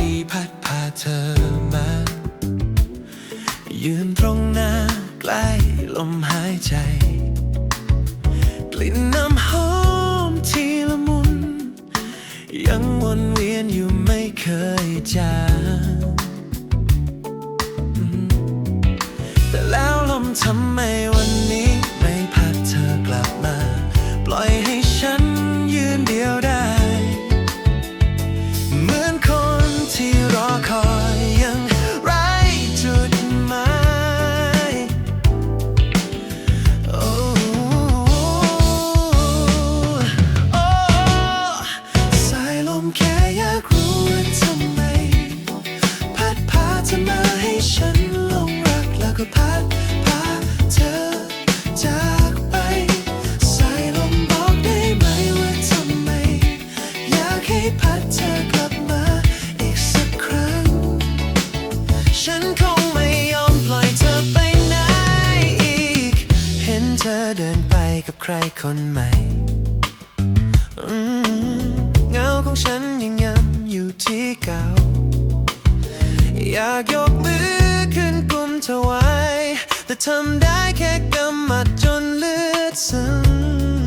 ดีพัดพาเธอมา ยืนตรงหน้าใกล้ลมหายใจ กลิ่นน้ำหอมทีละมุน ยังวนเวียนอยู่ไม่เคยจางแต่แล้วลมทำไม่ กับใครคนใหม่เงาของฉันยังย้ำอยู่ที่เก่า อยากยกมือขึ้นกุมเธอไว้ แต่ทำได้แค่กำมัดจนเลือดซึม